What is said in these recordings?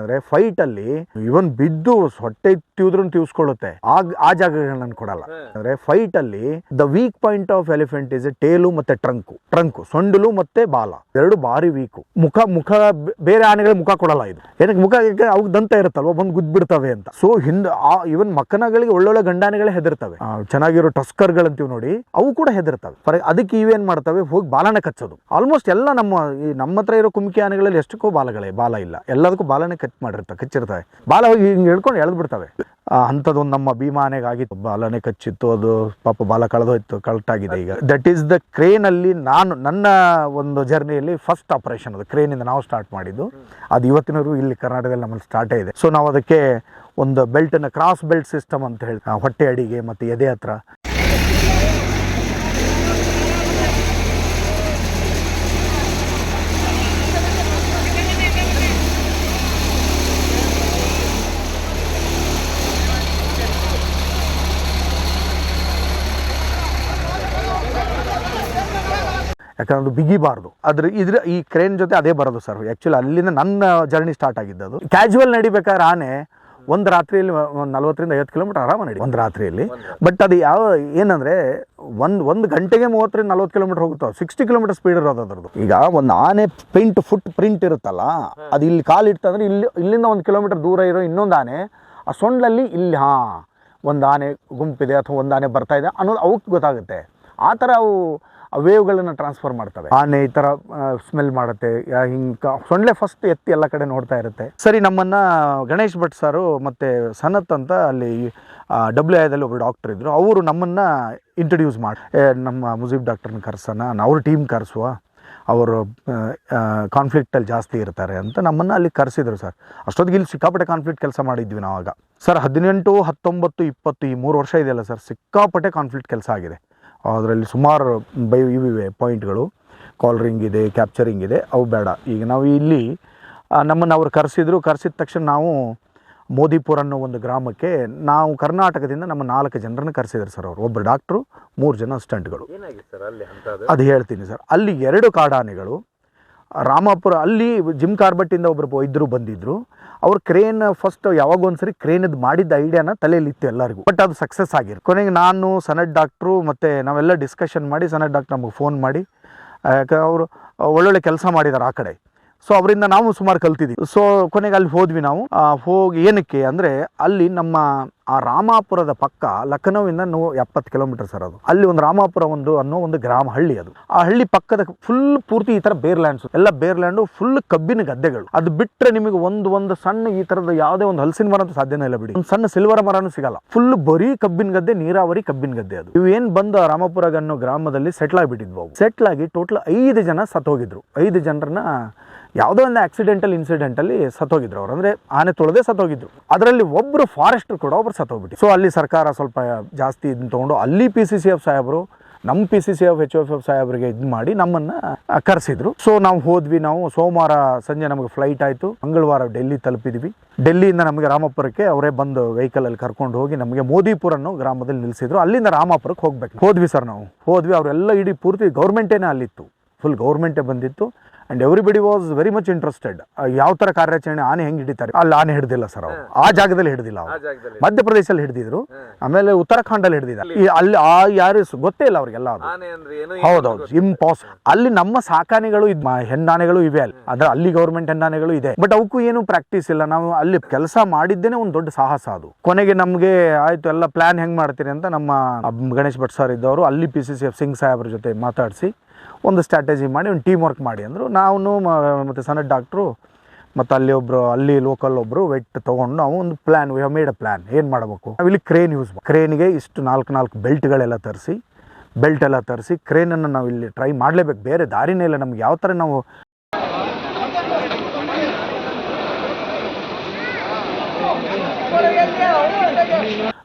ಅಂದ್ರೆ ಫೈಟ್ ಅಲ್ಲಿ ಇವನ್ ಬಿದ್ದು ಹೊಟ್ಟೆ ತಿವಿದ್ರು ತಿವ್ಸ್ಕೊಳ್ಳುತ್ತೆ. ಆ ಆ ಜಾಗಗಳನ್ನ ಕೊಡಲ್ಲ. ಅಂದ್ರೆ ಫೈಟ್ ಅಲ್ಲಿ the weak point of elephant is tail ಮತ್ತೆ ಟ್ರಂಕು ಟ್ರಂಕು ಸೊಂಡಲು ಮತ್ತೆ ಬಾಲ. ಎರಡು ಬಾರಿ ವೀಕು ಮುಖ ಮುಖ ಬೇರೆ ಆನೆಗಳ ಮುಖ ಕೊಡಲ್ಲ ಇದು. ಏನಕ್ಕೆ ಮುಖ ಅವಾಗ ದಂತ ಇರುತ್ತಲ್ವ? ಬಂದು ಗುದ್ಬಿಡ್ತವೆ ಅಂತ. ಸೊ ಹಿಂದ ಆ ಇವನ್ ಮಕ್ಕನಗಳಿಗೆ ಒಳ್ಳೊಳ್ಳೆ ಗಂಡಾನೆಗಳೇ ಹೆದರ್ತವೆ. ಚೆನ್ನಾಗಿರೋ ಟಸ್ಕರ್ಗಳಂತೀವಿ ನೋಡಿ ಅವು ಕೂಡ ಹೆದರ್ತವೆ. ಫಾರ್ ಅದಕ್ಕೆ ಇವೇನ್ ಮಾಡ್ತವೆ? ಹೋಗಿ ಬಾಲನ ಕಚ್ಚೋದು. ಆಲ್ಮೋಸ್ಟ್ ಎಲ್ಲ ನಮ್ಮ ಈ ನಮ್ಮ ಹತ್ರ ಇರೋ ಕುಮ್ಕಿ ಆನೆಗಳಲ್ಲಿ ಎಷ್ಟಕ್ಕೂ ಬಾಲಗಳೇ ಬಾಲ ಇಲ್ಲ. ಎಲ್ಲದಕ್ಕೂ ಬಾಲನೇ ಕಟ್ ಮಾಡಿರ್ತವೆ ಕಚ್ಚಿರ್ತವೆ. ಬಾಲ ಹೋಗಿ ಹಿಂಗೆ ಹೇಳ್ಕೊಂಡು ಎಳೆದು ಬಿಡ್ತವೆ. ಅಂಥದ್ದೊಂದು ನಮ್ಮ ಭೀಮಾನೆಗಾಗಿ ಆಗಿತ್ತು ಬಾಲನೇ ಕಚ್ಚಿತ್ತು, ಅದು ಪಾಪ ಬಾಲ ಕಳೆದೋಯ್ತು ಕರೆಕ್ಟಾಗಿದೆ ಈಗ. ದಟ್ ಈಸ್ ದ ಕ್ರೇನ್ ಅಲ್ಲಿ ನಾನು, ನನ್ನ ಒಂದು ಜರ್ನಿಯಲ್ಲಿ ಫಸ್ಟ್ ಆಪರೇಷನ್ ಅದು ಕ್ರೇನ್ ಇಂದ ನಾವು ಸ್ಟಾರ್ಟ್ ಮಾಡಿದ್ದು. ಅದು ಇವತ್ತಿನವರೆಗೂ ಇಲ್ಲಿ ಕರ್ನಾಟಕದಲ್ಲಿ ನಮ್ಮಲ್ಲಿ ಸ್ಟಾರ್ಟೇ ಇದೆ. ಸೊ ನಾವು ಅದಕ್ಕೆ ಒಂದು ಬೆಲ್ಟನ್ನು ಕ್ರಾಸ್ ಬೆಲ್ಟ್ ಸಿಸ್ಟಮ್ ಅಂತ ಹೇಳಿ ಹೊಟ್ಟೆ ಅಡಿಗೆ ಮತ್ತು ಎದೆ ಹತ್ರ. ಯಾಕಂದ್ರೆ ಅದು ಬಿಗಿಬಾರ್ದು. ಅದ್ರ ಇದ್ರ ಈ ಕ್ರೇನ್ ಜೊತೆ ಅದೇ ಬರೋದು ಸರ್ ಆ್ಯಕ್ಚುಲಿ ಅಲ್ಲಿಂದ ನನ್ನ ಜರ್ನಿ ಸ್ಟಾರ್ಟ್ ಆಗಿದ್ದದು ಕ್ಯಾಶುವಲ್ ನಡಿಬೇಕಾದ್ರೆ ಆನೆ ಒಂದು ರಾತ್ರಿಯಲ್ಲಿ ಒಂದು ನಲ್ವತ್ತರಿಂದ ಐವತ್ತು ಕಿಲೋಮೀಟರ್ ಆರಾಮ ನಡಿ. ಒಂದು ರಾತ್ರಿಯಲ್ಲಿ. ಬಟ್ ಅದು ಯಾವ, ಏನಂದ್ರೆ ಒಂದು ಒಂದು ಗಂಟೆಗೆ ಮೂವತ್ತರಿಂದ ನಲ್ವತ್ತು ಕಿಲೋಮೀಟರ್ ಹೋಗುತ್ತೆ ಸಿಕ್ಸ್ಟಿ ಕಿಲೋಮೀಟರ್ ಸ್ಪೀಡ್ ಇರೋದು ಅದ್ರದ್ದು. ಈಗ ಒಂದು ಆನೆ ಪ್ರಿಂಟ್ ಫುಟ್ ಪ್ರಿಂಟ್ ಇರುತ್ತಲ್ಲ, ಅದು ಇಲ್ಲಿ ಕಾಲು ಇಟ್ಟಂದ್ರೆ ಇಲ್ಲಿ, ಇಲ್ಲಿಂದ ಒಂದು ಕಿಲೋಮೀಟರ್ ದೂರ ಇರೋ ಇನ್ನೊಂದು ಆನೆ, ಆ ಸೊಂಡಲ್ಲಿ ಇಲ್ಲಿ ಹಾಂ, ಒಂದು ಆನೆ ಗುಂಪಿದೆ ಅಥವಾ ಒಂದು ಆನೆ ಬರ್ತಾ ಇದೆ ಅನ್ನೋದು ಅವಕ್ಕೆ ಗೊತ್ತಾಗುತ್ತೆ. ಆ ಥರ ಅವು ವೇವ್ಗಳನ್ನು ಟ್ರಾನ್ಸ್ಫರ್ ಮಾಡ್ತವೆ. ಆನೆ ಈ ಥರ ಸ್ಮೆಲ್ ಮಾಡುತ್ತೆ. ಹಿಂಗೆ ಸೊಳ್ಳೆ ಫಸ್ಟ್ ಎತ್ತಿ ಎಲ್ಲ ಕಡೆ ನೋಡ್ತಾ ಇರುತ್ತೆ. ಸರಿ, ನಮ್ಮನ್ನು ಗಣೇಶ್ ಭಟ್ ಸಾರು ಮತ್ತು ಸನತ್ ಅಂತ ಅಲ್ಲಿ ಡಬ್ಲ್ಯೂ ಐದಲ್ಲಿ ಒಬ್ಬರು ಡಾಕ್ಟರ್ ಇದ್ದರು ಅವರು ನಮ್ಮನ್ನು ಇಂಟ್ರಡ್ಯೂಸ್ ಮಾಡಿ ನಮ್ಮ ಮುಜೀಬ್ ಡಾಕ್ಟರ್ನ ಕರ್ಸೋಣ, ಅವ್ರ ಟೀಮ್ ಕರೆಸುವ. ಅವರು ಕಾನ್ಫ್ಲಿಕ್ಟಲ್ಲಿ ಜಾಸ್ತಿ ಇರ್ತಾರೆ ಅಂತ ನಮ್ಮನ್ನು ಅಲ್ಲಿ ಕರೆಸಿದರು ಸರ್ ಅಷ್ಟೊತ್ತಿಗೆ ಇಲ್ಲಿ ಸಿಕ್ಕಾಪಟ್ಟೆ ಕಾನ್ಫ್ಲಿಕ್ಟ್ ಕೆಲಸ ಮಾಡಿದ್ವಿ ನಾವಾಗ ಸರ್ ಹದಿನೆಂಟು, ಹತ್ತೊಂಬತ್ತು, ಇಪ್ಪತ್ತು ಈ ಮೂರು ವರ್ಷ ಇದೆಯಲ್ಲ ಸರ್ ಸಿಕ್ಕಾಪಟ್ಟೆ ಕಾನ್ಫ್ಲಿಕ್ಟ್ ಕೆಲಸ ಆಗಿದೆ. ಅದರಲ್ಲಿ ಸುಮಾರು ಬೈ ಇವಿವೆ ಪಾಯಿಂಟ್ಗಳು. ಕಾಲರಿಂಗ್ ಇದೆ ಕ್ಯಾಪ್ಚರಿಂಗ್ ಇದೆ ಅವು ಬೇಡ. ಈಗ ನಾವು ಇಲ್ಲಿ ನಮ್ಮನ್ನು ಅವ್ರು ಕರೆಸಿದ್ರು ಕರೆಸಿದ ತಕ್ಷಣ ನಾವು ಮೋದಿಪುರ ಅನ್ನೋ ಒಂದು ಗ್ರಾಮಕ್ಕೆ ನಾವು ಕರ್ನಾಟಕದಿಂದ ನಮ್ಮ ನಾಲ್ಕು ಜನರನ್ನು ಕರೆಸಿದ್ರು ಸರ್ ಅವರು. ಒಬ್ಬರು ಡಾಕ್ಟ್ರು ಮೂರು ಜನ ಅಂತದ್ದು ಅದು ಹೇಳ್ತೀನಿ ಸರ್. ಅಲ್ಲಿ ಎರಡು ಕಾಡಾನೆಗಳು ರಾಮಾಪುರ, ಅಲ್ಲಿ ಜಿಮ್ ಕಾರ್ಬಟ್ಟಿಂದ ಒಬ್ಬರು ಇದ್ದರು ಬಂದಿದ್ರು. ಅವ್ರು ಕ್ರೇನ್ ಫಸ್ಟ್ ಯಾವಾಗ ಒಂದ್ಸರಿ ಕ್ರೇನದ್ ಮಾಡಿದ್ದ ಐಡಿಯಾನ ತಲೆಯಲ್ಲಿ ಇತ್ತು ಎಲ್ಲರಿಗೂ. ಬಟ್ ಅದು ಸಕ್ಸಸ್ ಆಗಿರು ಕೊನೆಗೆ ನಾನು ಸನದ್ ಡಾಕ್ಟ್ರು ಮತ್ತು ನಾವೆಲ್ಲ ಡಿಸ್ಕಷನ್ ಮಾಡಿ ಸನದ್ ಡಾಕ್ಟ್ರ್ ನಮಗೆ ಫೋನ್ ಮಾಡಿ ಯಾಕೆ ಅವರು ಒಳ್ಳೊಳ್ಳೆ ಕೆಲಸ ಮಾಡಿದ್ದಾರೆ ಆ ಕಡೆ. ಸೊ ಅವರಿಂದ ನಾವು ಸುಮಾರು ಕಲ್ತಿದ್ದೀವಿ ಸೊ ಕೊನೆಗೆ ಅಲ್ಲಿ ಹೋದ್ವಿ ನಾವು. ಹೋಗಿ ಏನಕ್ಕೆ ಅಂದರೆ ಅಲ್ಲಿ ನಮ್ಮ, ಆ ರಾಮಾಪುರದ ಪಕ್ಕ ಲಖನೌವಿಂದ ನೋ ಎಪ್ಪತ್ತು ಕಿಲೋಮೀಟರ್ ಸರ್ ಅದು. ಅಲ್ಲಿ ಒಂದು ರಾಮಾಪುರ ಒಂದು ಅನ್ನೋ ಒಂದು ಗ್ರಾಮ ಹಳ್ಳಿ ಅದು. ಆ ಹಳ್ಳಿ ಪಕ್ಕದ ಫುಲ್ ಪೂರ್ತಿ ಈ ಥರ ಬೇರ್ ಲ್ಯಾಂಡ್ಸ್ ಎಲ್ಲ ಬೇರ್ ಲ್ಯಾಂಡು ಫುಲ್ ಕಬ್ಬಿನ ಗದ್ದೆಗಳು. ಅದು ಬಿಟ್ಟರೆ ನಿಮಗೆ ಒಂದು ಒಂದು ಸಣ್ಣ ಈ ಥರದ ಯಾವುದೇ ಒಂದು ಹಲಸಿನ ಮರ ಅಂತ ಸಾಧ್ಯನೇ ಇಲ್ಲ ಬಿಡಿ. ಒಂದು ಸಣ್ಣ ಸಿಲ್ವರ್ ಮರನೂ ಸಿಗಲ್ಲ. ಫುಲ್ ಬರೀ ಕಬ್ಬಿನ ಗದ್ದೆ, ನೀರಾವರಿ ಕಬ್ಬಿನ ಗದ್ದೆ ಅದು. ಇವು ಏನು ಬಂದು ರಾಮಾಪುರ ಅನ್ನೋ ಗ್ರಾಮದಲ್ಲಿ ಸೆಟ್ಲ್ ಆಗಿಬಿಟ್ಟಿದ್ವು ಅವು. ಸೆಟ್ಲ್ ಆಗಿ ಟೋಟಲ್ ಐದು ಜನ ಸತ್ತೋಗಿದ್ರು. ಐದು ಜನರನ್ನ ಯಾವುದೋ ಒಂದು ಆಕ್ಸಿಡೆಂಟಲ್ ಇನ್ಸಿಡೆಂಟಲ್ಲಿ ಸತ್ತೋಗಿದ್ರು ಅವ್ರು. ಅಂದರೆ ಆನೆ ತೊಳೆದೇ ಸತ್ತೋಗಿದ್ರು. ಅದರಲ್ಲಿ ಒಬ್ಬರು ಫಾರೆಸ್ಟರ್ ಕೂಡ ಒಬ್ರು ಸತ್ತೋಗ್ಬಿಟ್ಟು ಸೊ ಅಲ್ಲಿ ಸರ್ಕಾರ ಸ್ವಲ್ಪ ಜಾಸ್ತಿ ಇದನ್ನ ತೊಗೊಂಡು ಅಲ್ಲಿ ಪಿ ಸಿ ಸಿ ಎಫ್ ಸಾಹೇಬರು ನಮ್ಮ P C C F H F F ಸಾಹೇಬರಿಗೆ ಇದು ಮಾಡಿ ನಮ್ಮನ್ನು ಕರೆಸಿದ್ರು. ಸೊ ನಾವು ಹೋದ್ವಿ, ನಾವು ಸೋಮವಾರ ಸಂಜೆ ನಮಗೆ ಫ್ಲೈಟ್ ಆಯಿತು. ಮಂಗಳವಾರ ಡೆಲ್ಲಿ ತಲುಪಿದ್ವಿ. ಡೆಲ್ಲಿಯಿಂದ ನಮಗೆ ರಾಮಪುರಕ್ಕೆ ಅವರೇ ಬಂದು ವೆಹಿಕಲಲ್ಲಿ ಕರ್ಕೊಂಡು ಹೋಗಿ ನಮಗೆ ಮೋದಿಪುರ ಅನ್ನೋ ಗ್ರಾಮದಲ್ಲಿ ನಿಲ್ಲಿಸಿದ್ರು ಅಲ್ಲಿಂದ ರಾಮಪುರಕ್ಕೆ ಹೋಗ್ಬೇಕು. ಹೋದ್ವಿ ಸರ್ ನಾವು. ಹೋದ್ವಿ, ಅವರೆಲ್ಲ ಇಡೀ ಪೂರ್ತಿ ಗೌರ್ಮೆಂಟೇನೇ ಅಲ್ಲಿತ್ತು. ಫುಲ್ ಗೌರ್ಮೆಂಟೇ ಬಂದಿತ್ತು. And everybody was very much interested ಯಾವ ಥರ ಕಾರ್ಯಾಚರಣೆ ಆನೆ ಹೆಂಗೆ ಹಿಡಿತಾರೆ? ಅಲ್ಲಿ ಆನೆ ಹಿಡ್ದಿಲ್ಲ ಸರ್ ಅವರು. ಆ ಜಾಗದಲ್ಲಿ ಹಿಡ್ದಿಲ್ಲ ಅವರು. ಜಾಗದಲ್ಲಿ ಮಧ್ಯಪ್ರದೇಶಲ್ಲಿ ಹಿಡಿದಿದ್ರು. ಆಮೇಲೆ ಉತ್ತರಾಖಂಡಲ್ಲಿ ಹಿಡಿದಿದ್ದಾರೆ ಅಲ್ಲಿ ಆ ಯಾರು ಗೊತ್ತೇ ಇಲ್ಲ ಅವ್ರಿಗೆಲ್ಲ ಅದು ಹೌದೌದು. ಇಂಪಾಸ್ ಅಲ್ಲಿ ನಮ್ಮ ಸಾಕಾನೆಗಳು ಇದ್ ಹೆಣ್ಣಾನೆಗಳು ಇವೆ ಅಲ್ಲಿ. ಅಂದ್ರೆ ಅಲ್ಲಿ ಗೌರ್ಮೆಂಟ್ ಹೆಣ್ಣಾನೆಗಳು ಇದೆ. ಬಟ್ ಅವಕ್ಕೂ ಏನು ಪ್ರಾಕ್ಟೀಸ್ ಇಲ್ಲ. ನಾವು ಅಲ್ಲಿ ಕೆಲಸ ಮಾಡಿದ್ದೇನೆ ಒಂದು ದೊಡ್ಡ ಸಾಹಸ ಅದು. ಕೊನೆಗೆ ನಮಗೆ ಆಯ್ತು ಎಲ್ಲ ಪ್ಲಾನ್ ಹೆಂಗ್ ಮಾಡ್ತೀರಿ ಅಂತ ನಮ್ಮ ಗಣೇಶ್ ಭಟ್ ಸರ್ ಇದ್ದವರು ಅಲ್ಲಿ P C C F Singh ಸಾಹೇಬ್ರ ಜೊತೆ ಮಾತಾಡಿಸಿ ಒಂದು ಸ್ಟ್ರಾಟಜಿ ಮಾಡಿ, ಒಂದು ಟೀಮ್ ವರ್ಕ್ ಮಾಡಿ ಅಂದರು. ನಾವು ಮತ್ತು ಸಣ್ಣ ಡಾಕ್ಟ್ರು ಮತ್ತು ಅಲ್ಲಿ ಒಬ್ಬರು ಅಲ್ಲಿ ಲೋಕಲ್ ಒಬ್ಬರು ವೆಟ್ ತೊಗೊಂಡು ನಾವು ಒಂದು plan we made a plan ಏನು ಮಾಡಬೇಕು? ಇಲ್ಲಿ ಕ್ರೇನ್ ಯೂಸ್ ಕ್ರೇನ್ಗೆ ಇಷ್ಟು ನಾಲ್ಕು ನಾಲ್ಕು ಬೆಲ್ಟ್ಗಳೆಲ್ಲ ತರಿಸಿ ಬೆಲ್ಟ್ ಎಲ್ಲ ತರಿಸಿ ಕ್ರೇನನ್ನು ನಾವು ಇಲ್ಲಿ ಟ್ರೈ ಮಾಡಲೇಬೇಕು. ಬೇರೆ ದಾರಿನೇ ಇಲ್ಲ. ನಮ್ಗೆ ಯಾವ ಥರ ನಾವು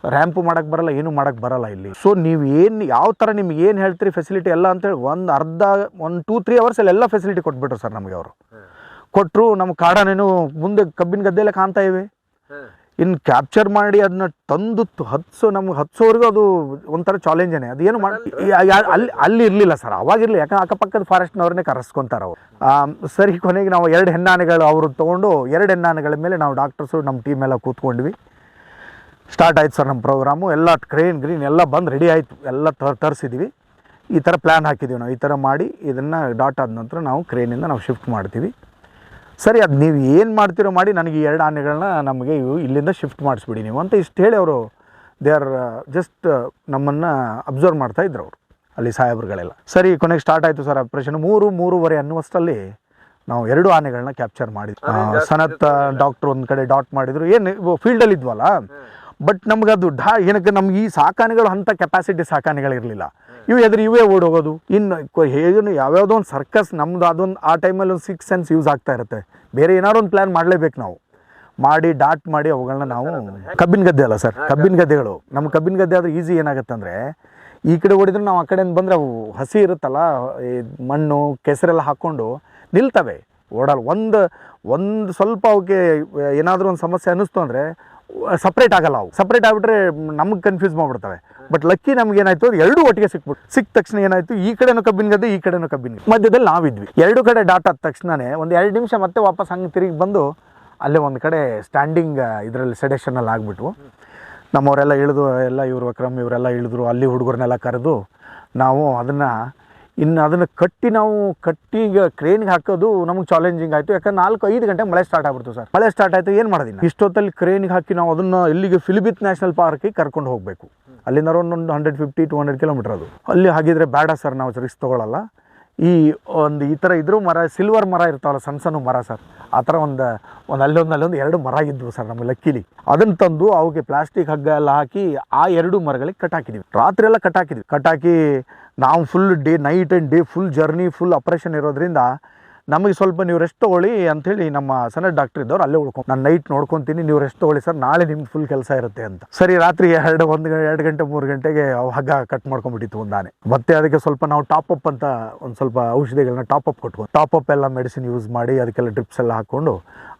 ರ್ಯಾಂಪು ಮಾಡಕ್ ಬರಲ್ಲ ಏನು ಮಾಡಕ್ ಬರಲ್ಲ ಇಲ್ಲಿ. ಸೊ ನೀವು ಏನು ಯಾವ ಥರ ನಿಮ್ಗೆ ಏನು ಹೇಳ್ತೀರಿ ಫೆಸಿಲಿಟಿ ಎಲ್ಲ ಅಂತೇಳಿ ಒಂದು ಅರ್ಧ ಒಂದು ಟೂ ತ್ರೀ ಅವರ್ಸಲ್ಲಿ ಎಲ್ಲ ಫೆಸಿಲಿಟಿ ಕೊಟ್ಬಿಟ್ರು ಸರ್ ನಮಗೆ ಅವರು. ಕೊಟ್ಟರು ನಮ್ಮ ಕಾಡನೇನು ಮುಂದೆ ಕಬ್ಬಿನ ಗದ್ದೆಲ್ಲ ಕಾಣ್ತಾ ಇವೆ. ಇನ್ನು ಕ್ಯಾಪ್ಚರ್ ಮಾಡಿ ಅದನ್ನ ತಂದು ಹತ್ಸು ನಮ್ಗೆ ಹತ್ಸೋವರೆಗೂ ಅದು ಒಂಥರ ಚಾಲೆಂಜೇನೆ. ಅದು ಏನು ಮಾಡಿ ಅಲ್ಲಿ ಅಲ್ಲಿ ಇರಲಿಲ್ಲ ಸರ್ ಅವಾಗಿರಲಿ ಯಾಕಂದ್ರೆ ಅಕ್ಕಪಕ್ಕದ ಫಾರೆಸ್ಟ್ನವ್ರನ್ನೇ ಕರೆಸ್ಕೊಂತಾರೆ ಅವರು. ಸರಿ ಕೊನೆಗೆ ನಾವು ಎರಡು ಹೆಣ್ಣಾನೆಗಳು ಅವರು ತೊಗೊಂಡು ಎರಡು ಹೆಣ್ಣಾನೆಗಳ ಮೇಲೆ ನಾವು ಡಾಕ್ಟರ್ಸು ನಮ್ಮ ಟೀಮ್ ಎಲ್ಲ ಕೂತ್ಕೊಂಡ್ವಿ. ಸ್ಟಾರ್ಟ್ ಆಯ್ತು ಸರ್ ನಮ್ಮ ಪ್ರೋಗ್ರಾಮು. ಎಲ್ಲ ಕ್ರೇನ್ ಗ್ರೀನ್ ಎಲ್ಲ ಬಂದು ರೆಡಿ ಆಯಿತು. ಎಲ್ಲ ತರ್ ತರಿಸಿದ್ವಿ. ಈ ಥರ ಪ್ಲ್ಯಾನ್ ಹಾಕಿದ್ದೀವಿ ನಾವು. ಈ ಥರ ಮಾಡಿ ಇದನ್ನು ಡಾಟ್ ಆದ ನಂತರ ನಾವು ಕ್ರೇನಿಂದ ನಾವು ಶಿಫ್ಟ್ ಮಾಡ್ತೀವಿ. ಸರಿ ಅದು ನೀವು ಏನು ಮಾಡ್ತೀರೋ ಮಾಡಿ ನನಗೆ ಈ ಎರಡು ಆನೆಗಳನ್ನ ನಮಗೆ ಇವು ಇಲ್ಲಿಂದ ಶಿಫ್ಟ್ ಮಾಡಿಸ್ಬಿಡಿ ನೀವು ಅಂತ ಇಷ್ಟು ಹೇಳಿ ಅವರು ದೇ ಆರ್ ಜಸ್ಟ್ ನಮ್ಮನ್ನು ಅಬ್ಸರ್ವ್ ಮಾಡ್ತಾ ಇದ್ರು ಅವರು ಅಲ್ಲಿ ಸಾಹೇಬ್ರುಗಳೆಲ್ಲ. ಸರಿ ಕೊನೆಗೆ ಸ್ಟಾರ್ಟ್ ಆಯಿತು ಸರ್ ಆಪ್ರೇಷನ್ ಮೂರು ಮೂರುವರೆ ಅನ್ನುವಷ್ಟರಲ್ಲಿ ನಾವು ಎರಡು ಆನೆಗಳನ್ನ ಕ್ಯಾಪ್ಚರ್ ಮಾಡಿದ್ವಿ. ಸನತ್ ಡಾಕ್ಟ್ರ್ ಒಂದು ಕಡೆ ಡಾಟ್ ಮಾಡಿದ್ರು. ಏನು ಫೀಲ್ಡಲ್ಲಿ ಇದ್ವಲ್ಲ? ಬಟ್ ನಮ್ಗೆ ಅದು ಡಾ ಏನಕ್ಕೆ ನಮ್ಗೆ ಈ ಸಾಕಾನೆಗಳು ಅಂಥ ಕೆಪಾಸಿಟಿ ಸಾಕಾನೆಗಳಿರಲಿಲ್ಲ ಇವು ಎದುರು ಇವೇ ಓಡೋಗೋದು. ಇನ್ನು ಹೇಗೂ ಯಾವ್ಯಾವುದೋ ಒಂದು ಸರ್ಕಸ್ ನಮ್ದು ಅದೊಂದು ಆ ಟೈಮಲ್ಲಿ ಒಂದು ಸಿಕ್ಸ್ ಸೆನ್ಸ್ ಯೂಸ್ ಆಗ್ತಾ ಇರುತ್ತೆ. ಬೇರೆ ಏನಾದ್ರು ಒಂದು ಪ್ಲ್ಯಾನ್ ಮಾಡಲೇಬೇಕು ನಾವು. ಮಾಡಿ ಡಾಟ್ ಮಾಡಿ ಅವುಗಳನ್ನ ನಾವು ಕಬ್ಬಿನ ಗದ್ದೆ ಅಲ್ಲ ಸರ್ ಕಬ್ಬಿನ ಗದ್ದೆಗಳು. ನಮ್ಮ ಕಬ್ಬಿನ ಗದ್ದೆ ಆದ್ರೆ ಈಸಿ ಏನಾಗುತ್ತೆ ಅಂದರೆ ಈ ಕಡೆ ಓಡಿದ್ರೆ ನಾವು ಆ ಕಡೆಯಿಂದ ಬಂದರೆ ಅವು ಹಸಿ ಇರುತ್ತಲ್ಲ ಈ ಮಣ್ಣು ಕೆಸರೆಲ್ಲ ಹಾಕ್ಕೊಂಡು ನಿಲ್ತವೆ. ಓಡಲ್ಲ ಒಂದು ಒಂದು ಸ್ವಲ್ಪ ಅವಕ್ಕೆ ಏನಾದರೂ ಒಂದು ಸಮಸ್ಯೆ ಅನ್ನಿಸ್ತು ಅಂದರೆ ಸಪ್ರೇಟ್ ಆಗಲ್ಲ ಅವು. ಸಪ್ರೇಟ್ ಆಗಿಬಿಟ್ರೆ ನಮಗೆ ಕನ್ಫ್ಯೂಸ್ ಮಾಡ್ಬಿಡ್ತವೆ. ಬಟ್ ಲಕ್ಕಿ ನಮ್ಗೆ ಏನಾಯ್ತು, ಅದು ಎರಡೂ ಒಟ್ಟಿಗೆ ಸಿಕ್ಬಿಟ್ಟು ಸಿಕ್ಕ ತಕ್ಷಣ ಏನಾಯ್ತು, ಈ ಕಡೆನೂ ಕಬ್ಬಿನ ಗದ್ದೆ, ಈ ಕಡೆನೂ ಕಬ್ಬಿನ. ಮಧ್ಯದಲ್ಲಿ ನಾವಿದ್ವಿ. ಎರಡು ಕಡೆ ಡಾಟ್ ಆದ ತಕ್ಷಣನೇ ಒಂದು ಎರಡು ನಿಮಿಷ ಮತ್ತೆ ವಾಪಸ್ ಹಂಗೆ ತಿರುಗಿ ಬಂದು ಅಲ್ಲೇ ಒಂದು ಕಡೆ ಸ್ಟ್ಯಾಂಡಿಂಗ್ ಇದರಲ್ಲಿ ಸೆಡೆಷನಲ್ಲಿ ಆಗಿಬಿಟ್ವು. ನಮ್ಮವರೆಲ್ಲ ಇಳಿದು, ಎಲ್ಲ ಇವರು ಅಕ್ರಮ್ ಇವರೆಲ್ಲ ಇಳಿದ್ರು, ಅಲ್ಲಿ ಹುಡುಗರನ್ನೆಲ್ಲ ಕರೆದು ನಾವು ಅದನ್ನು ಇನ್ನು ಅದನ್ನು ಕಟ್ಟಿ ನಾವು ಕಟ್ಟಿಗೆ ಕ್ರೇನ್ಗೆ ಹಾಕೋದು ನಮಗೆ ಚಾಲೆಂಜಿಂಗ್ ಆಯಿತು. ಯಾಕಂದ್ರೆ ನಾಲ್ಕು ಐದು ಗಂಟೆ ಮಳೆ ಸ್ಟಾರ್ಟ್ ಆಗ್ಬಿಡ್ತು ಸರ್. ಮಳೆ ಸ್ಟಾರ್ಟ್ ಆಯಿತು, ಏನು ಮಾಡೋದಿಲ್ಲ. ಇಷ್ಟೊತ್ತಲ್ಲಿ ಕ್ರೇನ್ಗೆ ಹಾಕಿ ನಾವು ಅದನ್ನು ಇಲ್ಲಿಗೆ ಫಿಲಿಬಿತ್ ನ್ಯಾಷನಲ್ ಪಾರ್ಕಿಗೆ ಕರ್ಕೊಂಡು ಹೋಗಬೇಕು. ಅಲ್ಲಿಂದ ಒಂದು hundred fifty to hundred kilometre ಅದು. ಅಲ್ಲಿ ಹಾಗಿದ್ರೆ ಬೇಡ ಸರ್, ನಾವು ರಿಸ್ಕ್ ತೊಗೊಳಲ್ಲ. ಈ ಒಂದು ಈ ಥರ ಇದ್ರೂ ಮರ ಸಿಲ್ವರ್ ಮರ ಇರ್ತಾವಲ್ಲ, ಸಣ್ಣ ಸಣ್ಣ ಮರ ಸರ್ ಆ ಥರ ಒಂದು ಒಂದು ಅಲ್ಲೊಂದು ಅಲ್ಲೊಂದು ಎರಡು ಮರ ಇದ್ವು ಸರ್ ನಮ್ಮ ಲಕ್ಕಿಲಿ. ಅದನ್ನು ತಂದು ಅವಕ್ಕೆ ಪ್ಲಾಸ್ಟಿಕ್ ಹಗ್ಗ ಎಲ್ಲ ಹಾಕಿ ಆ ಎರಡು ಮರಗಳಿಗೆ ಕಟ್ ಹಾಕಿದ್ವಿ. ರಾತ್ರಿ ಎಲ್ಲ ಕಟ್ ಹಾಕಿದ್ವಿ. ಕಟ್ ಹಾಕಿ ನಾವು full day night and day full journey full operation ಇರೋದ್ರಿಂದ ನಮಗೆ ಸ್ವಲ್ಪ ನೀವು ರೆಸ್ಟ್ ತೊಗೊಳ್ಳಿ ಹೇಳಿ ನಮ್ಮ ಸಣ್ಣ ಡಾಕ್ಟರ್ ಇದ್ದವ್ರು ಅಲ್ಲೇ ಉಳ್ಕೊಂಡು ನಾನು ನೈಟ್ ನೋಡ್ಕೊತೀನಿ, ನೀವು ರೆಸ್ಟ್ ತೊಗೊಳ್ಳಿ ಸರ್, ನಾಳೆ ನಿಮ್ಗೆ ಫುಲ್ ಕೆಲಸ ಇರುತ್ತೆ ಅಂತ. ಸರಿ, ರಾತ್ರಿ ಎರಡು, ಒಂದು ಎರಡು ಗಂಟೆ, ಮೂರು ಗಂಟೆಗೆ ಹಗ್ಗ ಕಟ್ ಮಾಡ್ಕೊಂಡ್ಬಿಟ್ಟಿತ್ತು ಒಂದಾನೆ. ಮತ್ತೆ ಅದಕ್ಕೆ ಸ್ವಲ್ಪ ನಾವು ಟಾಪ್ ಅಪ್ ಅಂತ ಒಂದು ಸ್ವಲ್ಪ ಔಷಧಿಗಳನ್ನ ಟಾಪ್ ಅಪ್ ಕೊಟ್ಕೊಂಡು ಟಾಪ್ ಅಪ್ ಎಲ್ಲ ಮೆಡಿಸಿನ್ ಯೂಸ್ ಮಾಡಿ ಅದಕ್ಕೆಲ್ಲ ಡ್ರಿಪ್ಸ್ ಎಲ್ಲ ಹಾಕೊಂಡು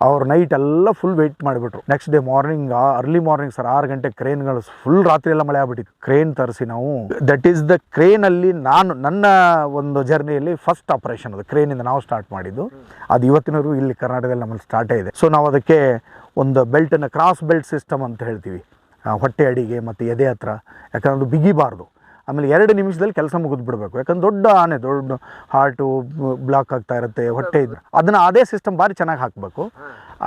ಅವ್ರು ನೈಟ್ ಎಲ್ಲ ಫುಲ್ ವೆಯ್ಟ್ ಮಾಡಿಬಿಟ್ರು. Next day morning early morning sir, ಆರು ಗಂಟೆ ಕ್ರೇನ್ಗಳು ಫುಲ್ ರಾತ್ರಿ ಎಲ್ಲ ಮಳೆ ಆಗ್ಬಿಟ್ಟಿತ್ತು. ಕ್ರೇನ್ ತರಿಸಿ ನಾವು. ದಟ್ ಈಸ್ ದ ಕ್ರೇನಲ್ಲಿ ನಾನು, ನನ್ನ ಒಂದು ಜರ್ನಿಯಲ್ಲಿ ಫಸ್ಟ್ ಆಪರೇಷನ್ ಅದು. ಕ್ರೇನಿಂದ ನಾವು ಸ್ಟಾರ್ಟ್ ಮಾಡಿದ್ದು. ಅದು ಇವತ್ತಿನವರೆಗೂ ಇಲ್ಲಿ ಕರ್ನಾಟಕದಲ್ಲಿ ನಮ್ಮಲ್ಲಿ ಸ್ಟಾರ್ಟೇ ಇದೆ. ಸೊ ನಾವು ಅದಕ್ಕೆ ಒಂದು ಬೆಲ್ಟನ್ನು ಕ್ರಾಸ್ ಬೆಲ್ಟ್ ಸಿಸ್ಟಮ್ ಅಂತ ಹೇಳ್ತೀವಿ. ಹೊಟ್ಟೆ ಅಡಿಗೆ ಮತ್ತು ಎದೆ ಹತ್ರ. ಯಾಕಂದ್ರೆ ಅದು ಬಿಗಿಬಾರ್ದು. ಆಮೇಲೆ ಎರಡು ನಿಮಿಷದಲ್ಲಿ ಕೆಲಸ ಮುಗಿದು ಬಿಡಬೇಕು. ಯಾಕಂದ್ರೆ ದೊಡ್ಡ ಆನೆ ದೊಡ್ಡ ಹಾರ್ಟು ಬ್ಲಾಕ್ ಆಗ್ತಾ ಇರುತ್ತೆ ಹೊಟ್ಟೆ ಇದ್ರೆ. ಅದನ್ನು ಅದೇ ಸಿಸ್ಟಮ್ ಭಾರಿ ಚೆನ್ನಾಗಿ ಹಾಕಬೇಕು.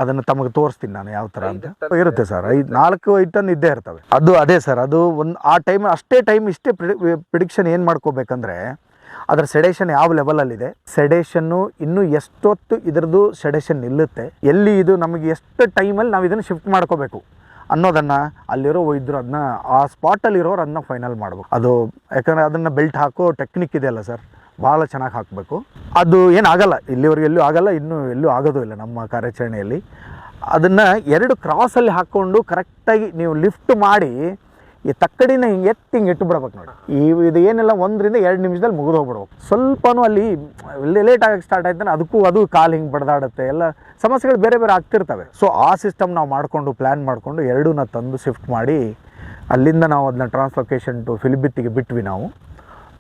ಅದನ್ನು ತಮಗೆ ತೋರಿಸ್ತೀನಿ ನಾನು ಯಾವ ಥರ ಅಂತ. ಇರುತ್ತೆ ಸರ್. ಐದು ನಾಲ್ಕು ಐದು ಟನ್ ಇದ್ದೇ ಇರ್ತವೆ. ಅದು ಅದೇ ಸರ್. ಅದು ಒಂದು ಆ ಟೈಮ್ ಅಷ್ಟೇ ಟೈಮ್ ಇಷ್ಟೇ ಪ್ರಿಡಿಕ್ಷನ್ ಏನು ಮಾಡ್ಕೋಬೇಕಂದ್ರೆ ಅದರ ಸೆಡೇಷನ್ ಯಾವ ಲೆವೆಲಲ್ಲಿದೆ ಸೆಡೇಷನ್ನು ಇನ್ನೂ ಎಷ್ಟೊತ್ತು ಇದರದ್ದು ಸೆಡೇಷನ್ ನಿಲ್ಲುತ್ತೆ? ಎಲ್ಲಿ ಇದು ನಮಗೆ ಎಷ್ಟು ಟೈಮಲ್ಲಿ ನಾವು ಇದನ್ನು ಶಿಫ್ಟ್ ಮಾಡ್ಕೋಬೇಕು? ಅನ್ನೋದನ್ನು ಅಲ್ಲಿರೋ ಇದ್ರು ಅದನ್ನ ಆ ಸ್ಪಾಟಲ್ಲಿರೋರು ಅದನ್ನ ಫೈನಲ್ ಮಾಡಬೇಕು. ಅದು ಯಾಕಂದರೆ ಅದನ್ನು ಬೆಲ್ಟ್ ಹಾಕೋ ಟೆಕ್ನಿಕ್ ಇದೆಯಲ್ಲ ಸರ್ ಭಾಳ ಚೆನ್ನಾಗಿ ಹಾಕಬೇಕು. ಅದು ಏನಾಗಲ್ಲ ಇಲ್ಲಿವರೆಗೆ ಎಲ್ಲೂ ಆಗಲ್ಲ, ಇನ್ನೂ ಎಲ್ಲೂ ಆಗೋದು ಇಲ್ಲ ನಮ್ಮ ಕಾರ್ಯಾಚರಣೆಯಲ್ಲಿ. ಅದನ್ನು ಎರಡು ಕ್ರಾಸಲ್ಲಿ ಹಾಕ್ಕೊಂಡು ಕರೆಕ್ಟಾಗಿ ನೀವು ಲಿಫ್ಟ್ ಮಾಡಿ ಈ ತಕ್ಕಡಿನ ಹಿಂಗೆ ಎತ್ತಿ ಹಿಂಗೆ ಇಟ್ಟು ಬಿಡ್ಬೇಕು ನೋಡಿ. ಈ ಇದು ಏನೆಲ್ಲ ಒಂದರಿಂದ ಎರಡು ನಿಮಿಷದಲ್ಲಿ ಮುಗಿದು ಹೋಗ್ಬಿಡ್ಬೇಕು. ಸ್ವಲ್ಪನೂ ಅಲ್ಲಿ ಲೇಟ್ ಆಗಕ್ಕೆ ಸ್ಟಾರ್ಟ್ ಆಯ್ತಾನೆ ಅದಕ್ಕೂ ಅದು ಕಾಲು ಹಿಂಗೆ ಬಡ್ದಾಡುತ್ತೆ. ಎಲ್ಲ ಸಮಸ್ಯೆಗಳು ಬೇರೆ ಬೇರೆ ಆಗ್ತಿರ್ತವೆ. ಸೊ ಆ ಸಿಸ್ಟಮ್ ನಾವು ಮಾಡಿಕೊಂಡು ಪ್ಲ್ಯಾನ್ ಮಾಡಿಕೊಂಡು ಎರಡೂನ ತಂದು ಶಿಫ್ಟ್ ಮಾಡಿ ಅಲ್ಲಿಂದ ನಾವು ಅದನ್ನ ಟ್ರಾನ್ಸ್ಲೊಕೇಶನ್ ಟು ಫಿಲಿಬಿತ್ತಿಗೆ ಬಿಟ್ವಿ ನಾವು.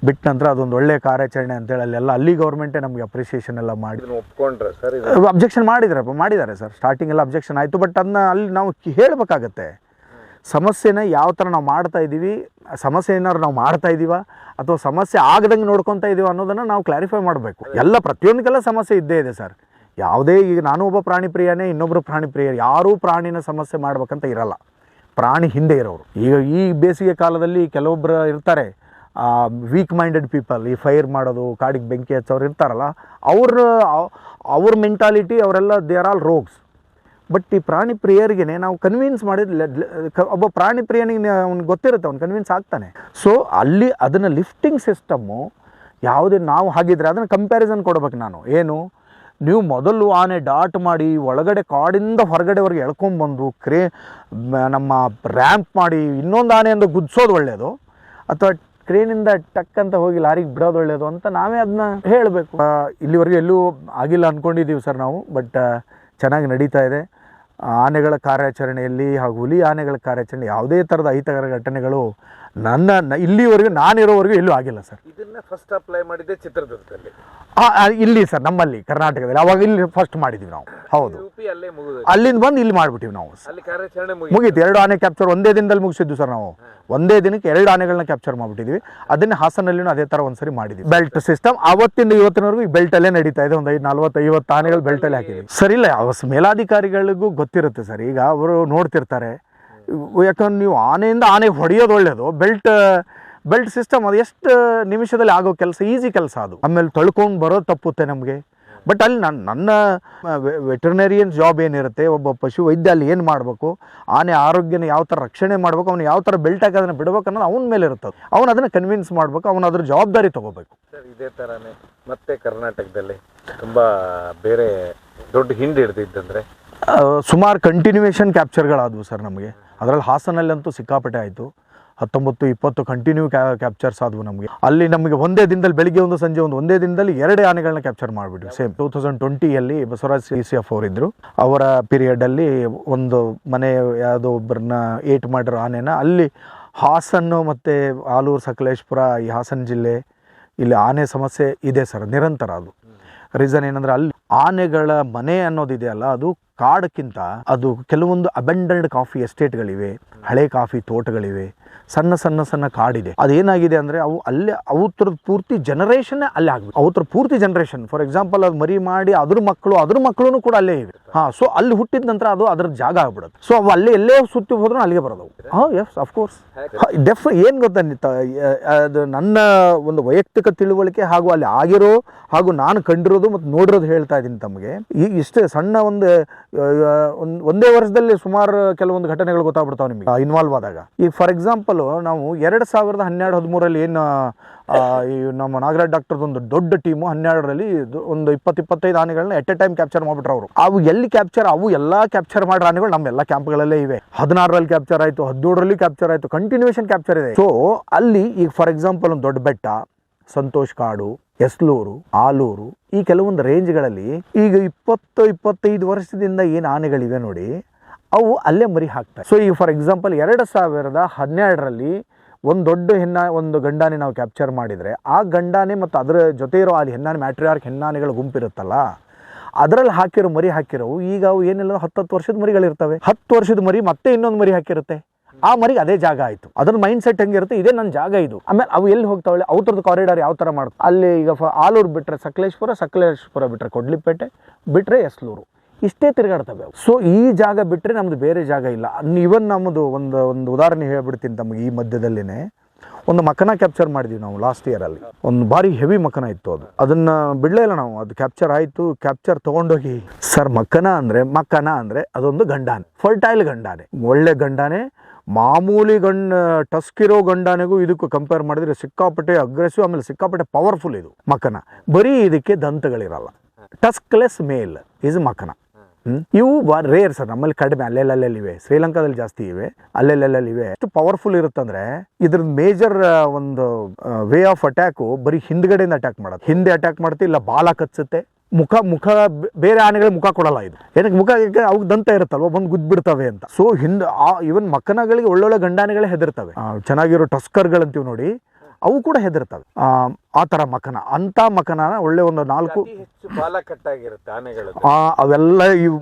ಬಿಟ್ಟ ನಂತರ ಅದೊಂದು ಒಳ್ಳೆ ಕಾರ್ಯಾಚರಣೆ ಅಂತೇಳಿ ಅಲ್ಲೆಲ್ಲ ಅಲ್ಲಿ ಗೌರ್ಮೆಂಟೇ ನಮಗೆ ಅಪ್ರಿಸಿಯೇಷನ್ ಎಲ್ಲ ಮಾಡಿ. ಒಪ್ಕೊಂಡ್ರೆ ಸರ್ ಅಬ್ಜೆಕ್ಷನ್ ಮಾಡಿದ್ರಪ್ಪ ಮಾಡಿದ್ದಾರೆ ಸರ್. ಸ್ಟಾರ್ಟಿಂಗ್ ಎಲ್ಲ ಅಬ್ಜೆಕ್ಷನ್ ಆಯಿತು ಬಟ್ ಅದನ್ನ ಅಲ್ಲಿ ನಾವು ಕಿ- ಹೇಳ್ಬೇಕಾಗತ್ತೆ. ಸಮಸ್ಯೆನ ಯಾವ ಥರ ನಾವು ಮಾಡ್ತಾ ಇದ್ದೀವಿ, ಸಮಸ್ಯೆ ಏನಾದ್ರು ನಾವು ಮಾಡ್ತಾ ಇದ್ದೀವ, ಅಥವಾ ಸಮಸ್ಯೆ ಆಗದಂಗೆ ನೋಡ್ಕೊತಾ ಇದ್ದೀವ ಅನ್ನೋದನ್ನು ನಾವು ಕ್ಲಾರಿಫೈ ಮಾಡಬೇಕು. ಎಲ್ಲ ಪ್ರತಿಯೊಂದಕ್ಕೆಲ್ಲ ಸಮಸ್ಯೆ ಇದ್ದೇ ಇದೆ ಸರ್. ಯಾವುದೇ ಈಗ ನಾನು ಒಬ್ಬ ಪ್ರಾಣಿ ಪ್ರಿಯನೇ ಇನ್ನೊಬ್ಬರು ಪ್ರಾಣಿ ಪ್ರಿಯ ಯಾರೂ ಪ್ರಾಣಿನ ಸಮಸ್ಯೆ ಮಾಡ್ಬೇಕಂತ ಇರಲ್ಲ. ಪ್ರಾಣಿ ಹಿಂದೆ ಇರೋರು. ಈಗ ಈ ಬೇಸಿಗೆ ಕಾಲದಲ್ಲಿ ಕೆಲವೊಬ್ಬರು ಇರ್ತಾರೆ ವೀಕ್ ಮೈಂಡೆಡ್ ಪೀಪಲ್ ಈ ಫೈರ್ ಮಾಡೋದು, ಕಾಡಿಗೆ ಬೆಂಕಿ ಹಚ್ಚೋರು ಇರ್ತಾರಲ್ಲ, ಅವ್ರ ಅವ್ರ ಮೆಂಟಾಲಿಟಿ ಅವರೆಲ್ಲ they are all rogues but ಈ ಪ್ರಾಣಿ ಪ್ರಿಯರಿಗೆ ನಾವು ಕನ್ವಿನ್ಸ್ ಮಾಡಿದ ಒಬ್ಬ ಪ್ರಾಣಿ ಪ್ರಿಯನಿಗೆ ಅವ್ನಿಗೆ ಗೊತ್ತಿರುತ್ತೆ, ಅವ್ನು ಕನ್ವಿನ್ಸ್ ಆಗ್ತಾನೆ. ಸೊ ಅಲ್ಲಿ ಅದನ್ನು ಲಿಫ್ಟಿಂಗ್ ಸಿಸ್ಟಮ್ಮು ಯಾವುದೇ ನಾವು ಹಾಗಿದ್ರೆ ಅದನ್ನು ಕಂಪ್ಯಾರಿಸನ್ ಕೊಡ್ಬೇಕು ನಾನು. ಏನು? ನೀವು ಮೊದಲು ಆನೆ ಡಾಟ್ ಮಾಡಿ, ಒಳಗಡೆ ಕಾಡಿಂದ ಹೊರಗಡೆವರೆಗೆ ಎಳ್ಕೊಂಬಂದು ಕ್ರೇ ನಮ್ಮ ರ್ಯಾಂಪ್ ಮಾಡಿ, ಇನ್ನೊಂದು ಆನೆಯಿಂದ ಗುದ್ಸೋದು ಒಳ್ಳೆಯದು ಅಥವಾ ಕ್ರೇನಿಂದ ಟಕ್ ಅಂತ ಹೋಗಿ ಲಾರಿಗೆ ಬಿಡೋದು ಒಳ್ಳೆಯದು ಅಂತ ನಾವೇ ಅದನ್ನ ಹೇಳಬೇಕು. ಇಲ್ಲಿವರೆಗೂ ಎಲ್ಲೂ ಆಗಿಲ್ಲ ಅಂದ್ಕೊಂಡಿದ್ದೀವಿ ಸರ್ ನಾವು ಬಟ್ ಚೆನ್ನಾಗಿ ನಡೀತಾ ಇದೆ. ಆನೆಗಳ ಕಾರ್ಯಾಚರಣೆಯಲ್ಲಿ ಹಾಗೂ ಹುಲಿ ಆನೆಗಳ ಕಾರ್ಯಾಚರಣೆ ಯಾವುದೇ ಥರದ ಅಹಿತಕರ ಘಟನೆಗಳು ನನ್ನ ಇಲ್ಲಿವರೆಗೂ ನಾನಿರೋವರೆಗೂ ಎಲ್ಲೂ ಆಗಿಲ್ಲ ಸರ್. ಇದನ್ನ ಫಸ್ಟ್ ಅಪ್ಲೈ ಮಾಡಿದ್ದೆ ಚಿತ್ರದುರ್ಗದಲ್ಲಿ. ಇಲ್ಲಿ ಸರ್ ನಮ್ಮಲ್ಲಿ ಕರ್ನಾಟಕದಲ್ಲಿ. ಅವಾಗ ಇಲ್ಲಿ ಫಸ್ಟ್ ಮಾಡಿದ್ವಿ ನಾವು. ಹೌದು. ಅಲ್ಲಿಂದ ಬಂದು ಇಲ್ಲಿ ಮಾಡಿಬಿಟ್ಟಿವಿ ನಾವು. ಅಲ್ಲಿ ಕಾರ್ಯಾಚರಣೆ ಮುಗಿ ಮುಗೀತು. ಎರಡು ಆನೆ ಕ್ಯಾಪ್ಚರ್ ಒಂದೇ ದಿನದಲ್ಲಿ ಮುಗಿಸಿದ್ವಿ ಸರ್ ನಾವು. ಒಂದೇ ದಿನಕ್ಕೆ ಎರಡು ಆನೆಗಳನ್ನ ಕ್ಯಾಪ್ಚರ್ ಮಾಡಿಬಿಟ್ಟಿದ್ವಿ. ಅದನ್ನ ಹಾಸನಲ್ಲಿನೂ ಅದೇ ಥರ ಒಂದ್ಸರಿ ಮಾಡಿದ್ವಿ. ಬೆಲ್ಟ್ ಸಿಸ್ಟಮ್ ಅವತ್ತಿಂದ ಇವತ್ತಿನವರೆಗೂ ಈ ಬೆಲ್ಟ್ ಅಲ್ಲೇ ನಡೀತಾ ಇದೆ. ಒಂದು ಐದು, ನಲ್ವತ್ತು, ಐವತ್ತು ಆನೆಗಳು ಬೆಲ್ಟ್ ಅಲ್ಲಿ ಹಾಕಿದ್ವಿ. ಸರಿ ಇಲ್ಲ ಮೇಲಾಧಿಕಾರಿಗಳಿಗೂ ಗೊತ್ತಿರುತ್ತೆ ಸರ್. ಈಗ ಅವರು ನೋಡ್ತಿರ್ತಾರೆ. ಯಾಕಂದ್ರೆ ನೀವು ಆನೆಯಿಂದ ಆನೆ ಹೊಡೆಯೋದು ಒಳ್ಳೆಯದು ಬೆಲ್ಟ್ ಬೆಲ್ಟ್ ಸಿಸ್ಟಮ್ ಅದು ಎಷ್ಟು ನಿಮಿಷದಲ್ಲಿ ಆಗೋ ಕೆಲಸ ಈಸಿ ಕೆಲಸ ಅದು. ಆಮೇಲೆ ತೊಳ್ಕೊಂಡು ಬರೋದು ತಪ್ಪುತ್ತೆ ನಮಗೆ. ಬಟ್ ಅಲ್ಲಿ ನನ್ನ ನನ್ನ ವೆಟರ್ನರಿಯನ್ ಜಾಬ್ ಏನಿರುತ್ತೆ ಒಬ್ಬ ಪಶು ವೈದ್ಯ ಅಲ್ಲಿ ಏನು ಮಾಡಬೇಕು ಆನೆ ಆರೋಗ್ಯನ ಯಾವ ಥರ ರಕ್ಷಣೆ ಮಾಡಬೇಕು ಅವ್ನು ಯಾವ ಥರ ಬೆಲ್ಟ್ ಹಾಕಿ ಅದನ್ನು ಬಿಡಬೇಕು ಅನ್ನೋದು ಅವನ ಮೇಲೆ ಇರ್ತದೆ ಅವ್ನು ಅದನ್ನು ಕನ್ವಿನ್ಸ್ ಮಾಡಬೇಕು ಅವನು ಅದ್ರ ಜವಾಬ್ದಾರಿ ತೊಗೋಬೇಕು. ಸರ್ ಇದೇ ಥರನೇ ಮತ್ತೆ ಕರ್ನಾಟಕದಲ್ಲಿ ತುಂಬ ಬೇರೆ ದೊಡ್ಡ ಹಿಂಡ್ ಹಿಡ್ದಿದ್ದಂದರೆ? ಸುಮಾರು ಕಂಟಿನ್ಯೂಯೇಷನ್ ಕ್ಯಾಪ್ಚರ್ಗಳಾದವು ಸರ್ ನಮಗೆ. ಅದರಲ್ಲಿ ಹಾಸನಲ್ಲಂತೂ ಸಿಕ್ಕಾಪಟ್ಟೆ ಆಯಿತು. ಹತ್ತೊಂಬತ್ತು ಇಪ್ಪತ್ತು ಕಂಟಿನ್ಯೂ ಕ್ಯಾಪ್ಚರ್ಸ್ ಆದವು ನಮಗೆ. ಅಲ್ಲಿ ನಮಗೆ ಒಂದೇ ದಿನದಲ್ಲಿ ಬೆಳಿಗ್ಗೆ ಒಂದು, ಸಂಜೆ ಒಂದು, ಒಂದೇ ದಿನದಲ್ಲಿ ಎರಡೇ ಆನೆಗಳನ್ನ ಕ್ಯಾಪ್ಚರ್ ಮಾಡಿಬಿಟ್ಟು ಸೇಮ್ ಟೂ ತೌಸಂಡ್ ಟ್ವೆಂಟಿಯಲ್ಲಿ ಬಸವರಾಜ್ ಸಿ ಸಿ ಎಫ್ ಅವರಿದ್ದರು ಅವರ ಪೀರಿಯಡಲ್ಲಿ ಒಂದು ಮನೆ ಯಾವುದೋ ಒಬ್ಬರನ್ನ ಏಟ್ ಮಾಡಿರೋ ಆನೆನ ಅಲ್ಲಿ ಹಾಸನ್ನು ಮತ್ತು ಆಲೂರು, ಸಕಲೇಶ್ಪುರ, ಈ ಹಾಸನ ಜಿಲ್ಲೆ ಇಲ್ಲಿ ಆನೆ ಸಮಸ್ಯೆ ಇದೆ ಸರ್, ನಿರಂತರ ಅದು. ರೀಸನ್ ಏನಂದ್ರೆ ಅಲ್ಲಿ ಆನೆಗಳ ಮನೆ ಅನ್ನೋದಿದೆಯಲ್ಲ ಅದು ಕಾಡಕ್ಕಿಂತ ಅದು ಕೆಲವೊಂದು ಅಬೆಂಡೆಡ್ ಕಾಫಿ ಎಸ್ಟೇಟ್ಗಳಿವೆ ಹಳೆ ಕಾಫಿ ತೋಟಗಳಿವೆ, ಸಣ್ಣ ಸಣ್ಣ ಸಣ್ಣ ಕಾಡಿದೆ. ಅದೇನಾಗಿದೆ ಅಂದರೆ ಅವು ಅಲ್ಲೇ ಅವತ್ರ ಪೂರ್ತಿ ಜನರೇಷನ್ ಅಲ್ಲೇ ಆಗ್ಬೇಕು ಅವತ್ರ ಪೂರ್ತಿ ಜನರೇಷನ್ ಫಾರ್ ಎಕ್ಸಾಂಪಲ್ ಅದು ಮರಿ ಮಾಡಿ ಅದ್ರ ಮಕ್ಕಳು ಅದ್ರ ಮಕ್ಕಳು ಕೂಡ ಅಲ್ಲೇ ಇವೆ. ಹಾಂ ಸೊ ಅಲ್ಲಿ ಹುಟ್ಟಿದ ನಂತರ ಅದು ಅದ್ರ ಜಾಗ ಆಗ್ಬಿಡುತ್ತೆ ಸೊ ಅವು ಅಲ್ಲೇ ಎಲ್ಲೇ ಸುತ್ತಿ ಹೋದ್ರೂ ಅಲ್ಲಿಗೆ ಬರೋದು ಹಾಂ ಎಸ್ ಅಫ್ಕೋರ್ಸ್ ಡೆಫ್ ಏನು ಗೊತ್ತಾ ಅದು ನನ್ನ ಒಂದು ವೈಯಕ್ತಿಕ ತಿಳುವಳಿಕೆ ಹಾಗೂ ಅಲ್ಲಿ ಆಗಿರೋ ಹಾಗೂ ನಾನು ಕಂಡಿರೋದು ಮತ್ತು ನೋಡಿರೋದು ಹೇಳ್ತಾ ಇದ್ದೀನಿ ತಮಗೆ. ಈ ಇಷ್ಟೇ ಸಣ್ಣ ಒಂದು ಒಂದು ಒಂದೇ ವರ್ಷದಲ್ಲಿ ಸುಮಾರು ಕೆಲವೊಂದು ಘಟನೆಗಳು ಗೊತ್ತಾಗ್ಬಿಡ್ತಾವೆ ನಿಮಗೆ ಇನ್ವಾಲ್ವ್ ಆದಾಗ. ಈಗ ಫಾರ್ ಎಕ್ಸಾಂಪಲ್ ನಾವು ಎರಡು ಸಾವಿರದ ಹನ್ನೆರಡು ಹದಿಮೂರಲ್ಲಿ ಏನು ಈ ನಮ್ಮ ನಾಗರಾಜ್ ಡಾಕ್ಟರ್ ಒಂದು ದೊಡ್ಡ ಟೀಮು ಹನ್ನೆರಡರಲ್ಲಿ ಒಂದು ಇಪ್ಪತ್ತು ಇಪ್ಪತ್ತೈದು ಆನೆಗಳನ್ನ ಎಟ್ ಎ ಟೈಮ್ ಕ್ಯಾಪ್ಚರ್ ಮಾಡ್ಬಿಟ್ರು ಅವರು. ಅವು ಎಲ್ಲಿ ಕ್ಯಾಪ್ಚರ್ ಅವು ಎಲ್ಲ ಕ್ಯಾಪ್ಚರ್ ಮಾಡೋ ಆನೆಗಳು ನಮ್ಮ ಎಲ್ಲ ಕ್ಯಾಂಪ್ಗಳಲ್ಲೇ ಇವೆ. ಹದಿನಾರರಲ್ಲಿ ಕ್ಯಾಪ್ಚರ್ ಆಯಿತು, ಹದಿನೇಳರಲ್ಲಿ ಕ್ಯಾಪ್ಚರ್ ಆಯಿತು ಕಂಟಿನ್ಯೂಷನ್ ಕ್ಯಾಪ್ಚರ್ ಇದೆ. ಸೊ ಅಲ್ಲಿ ಈಗ ಫಾರ್ ಎಕ್ಸಾಂಪಲ್ ಒಂದು ದೊಡ್ಡ ಬೆಟ್ಟ ಸಂತೋಷ್ ಕಾಡು, ಎಸ್ಲೂರು, ಆಲೂರು ಈ ಕೆಲವೊಂದು ರೇಂಜ್ಗಳಲ್ಲಿ ಈಗ ಇಪ್ಪತ್ತು, ಇಪ್ಪತ್ತೈದು ವರ್ಷದಿಂದ ಏನು ಆನೆಗಳಿವೆ ನೋಡಿ, ಅವು ಅಲ್ಲೇ ಮರಿ ಹಾಕ್ತಾರೆ ಸೊ ಈಗ ಫಾರ್ ಎಕ್ಸಾಂಪಲ್ ಎರಡು ಸಾವಿರದ ಹನ್ನೆರಡರಲ್ಲಿ ಒಂದು ದೊಡ್ಡ ಹೆಣ್ಣ, ಒಂದು ಗಂಡಾನೆ ನಾವು ಕ್ಯಾಪ್ಚರ್ ಮಾಡಿದರೆ, ಆ ಗಂಡಾನೆ ಮತ್ತು ಅದರ ಜೊತೆ ಇರೋ ಅಲ್ಲಿ ಹೆಣ್ಣಾನೆ ಮ್ಯಾಟ್ರಿಯಾರ್ಕ್ ಹೆಣ್ಣಾನೆಗಳ ಗುಂಪಿರುತ್ತಲ್ಲ, ಅದರಲ್ಲಿ ಹಾಕಿರೋ ಮರಿ ಹಾಕಿರೋವು, ಈಗ ಅವು ಏನಿಲ್ಲ, ಹತ್ತತ್ತು ವರ್ಷದ ಮರಿಗಳಿರ್ತವೆ. ಹತ್ತು ವರ್ಷದ ಮರಿ ಮತ್ತೆ ಇನ್ನೊಂದು ಮರಿ ಹಾಕಿರುತ್ತೆ. ಆ ಮರಿಗೆ ಅದೇ ಜಾಗ ಆಯಿತು. ಅದ್ರ ಮೈಂಡ್ ಸೆಟ್ ಹೆಂಗಿರುತ್ತೆ? ಇದೇ ನನ್ನ ಜಾಗ ಇದು. ಆಮೇಲೆ ಅವು ಎಲ್ಲಿ ಹೋಗ್ತಾವಳೆ? ಅವ್ರದ್ದು ಕಾರಿಡಾರ್ ಯಾವ ಥರ ಮಾಡ್ತಾರೆ ಅಲ್ಲಿ ಈಗ ಆಲೂರು ಬಿಟ್ಟರೆ ಸಕಲೇಶ್ಪುರ ಸಕಲೇಶ್ಪುರ ಬಿಟ್ಟರೆ ಕೊಡ್ಲಿಪೇಟೆ ಬಿಟ್ಟರೆ ಎಸ್ಲೂರು ಇಷ್ಟೇ ತಿರುಗಾಡ್ತವೆ ಸೊ ಈ ಜಾಗ ಬಿಟ್ಟರೆ ನಮ್ದು ಬೇರೆ ಜಾಗ ಇಲ್ಲ. ಇವನ್ ನಮ್ಮದು ಒಂದು ಒಂದು ಉದಾಹರಣೆ ಹೇಳ್ಬಿಡ್ತೀನಿ ತಮಗೆ ಈ ಮಧ್ಯದಲ್ಲಿನೇ. ಒಂದು ಮಕನ ಕ್ಯಾಪ್ಚರ್ ಮಾಡಿದ್ವಿ ನಾವು ಲಾಸ್ಟ್ ಇಯರಲ್ಲಿ ಒಂದು ಭಾರಿ ಹೆವಿ ಮಕನ ಇತ್ತು ಅದು. ಅದನ್ನ ಬಿಡಲೇ ಇಲ್ಲ ನಾವು. ಅದು ಕ್ಯಾಪ್ಚರ್ ಆಯಿತು. ಕ್ಯಾಪ್ಚರ್ ತೊಗೊಂಡೋಗಿ. ಸರ್ ಮಕನ ಅಂದರೆ ಮಕನ ಅಂದರೆ ಅದೊಂದು ಗಂಡಾನೆ. ಫರ್ಟೈಲ್ ಗಂಡಾನೆ. ಒಳ್ಳೆ ಗಂಡಾನೆ. ಮಾಮೂಲಿ ಗಂಡ ಟಸ್ಕಿರೋ ಗಂಡನೆಗೂ ಇದಕ್ಕೂ ಕಂಪೇರ್ ಮಾಡಿದ್ರೆ ಸಿಕ್ಕಾಪಟ್ಟೆ ಅಗ್ರೆಸಿವ್ ಆಮೇಲೆ ಸಿಕ್ಕಾಪಟ್ಟೆ ಪವರ್ಫುಲ್ ಇದು ಮಕನ. ಬರೀ ಇದಕ್ಕೆ ದಂತಗಳಿರಲ್ಲ. ಟಸ್ಕ್ಲೆಸ್ ಮೇಲ್ ಇಸ್ ಮಕನ. ಇವು ರೇರ್ ಸರ್, ನಮ್ಮಲ್ಲಿ ಕಡಿಮೆ ಅಲ್ಲೆಲ್ಲಲ್ಲಿ ಇವೆ ಶ್ರೀಲಂಕಾದಲ್ಲಿ ಜಾಸ್ತಿ ಇವೆ ಅಲ್ಲೆಲ್ಲೆಲ್ಲಿ ಇವೆ ಎಷ್ಟು ಪವರ್ಫುಲ್ ಇರುತ್ತಂದ್ರೆ ಇದ್ರ ಮೇಜರ್ ಒಂದು ವೇ ಆಫ್ ಅಟ್ಯಾಕು ಬರೀ ಹಿಂದ್ಗಡೆಯಿಂದ ಅಟ್ಯಾಕ್ ಮಾಡೋದು ಹಿಂದೆ ಅಟ್ಯಾಕ್ ಮಾಡುತ್ತೆ ಇಲ್ಲ ಬಾಲ ಕಚ್ಚುತ್ತೆ. ಮುಖ ಮುಖ ಬೇರೆ ಆನೆಗಳ ಮುಖ ಕೊಡಲ್ಲ ಇದು. ಏನಕ್ಕೆ ಮುಖ ಅವಾಗ ದಂತ ಇರುತ್ತಲ್ವ, ಬಂದು ಗುದ್ಬಿಡ್ತವೆ ಅಂತ. ಸೊ ಹಿಂದೆ ಇವನ್ ಮಕ್ಕನಗಳಿಗೆ ಒಳ್ಳೊಳ್ಳೆ ಗಂಡಾನೆಗಳೇ ಹೆದರ್ತವೆ. ಚೆನ್ನಾಗಿರೋ ಟಸ್ಕರ್ಗಳಂತೀವಿ ನೋಡಿ. ಅವು ಕೂಡ ಹೆದರ್ತವೆ. ಆ, ತರ ಥರ ಮಕನ. ಅಂಥ ಮಕನ ಒಳ್ಳೆ ಒಂದು ನಾಲ್ಕು ಬಾಲ ಕಟ್ಟಾಗಿರುತ್ತೆ ಅವೆಲ್ಲ ಇವು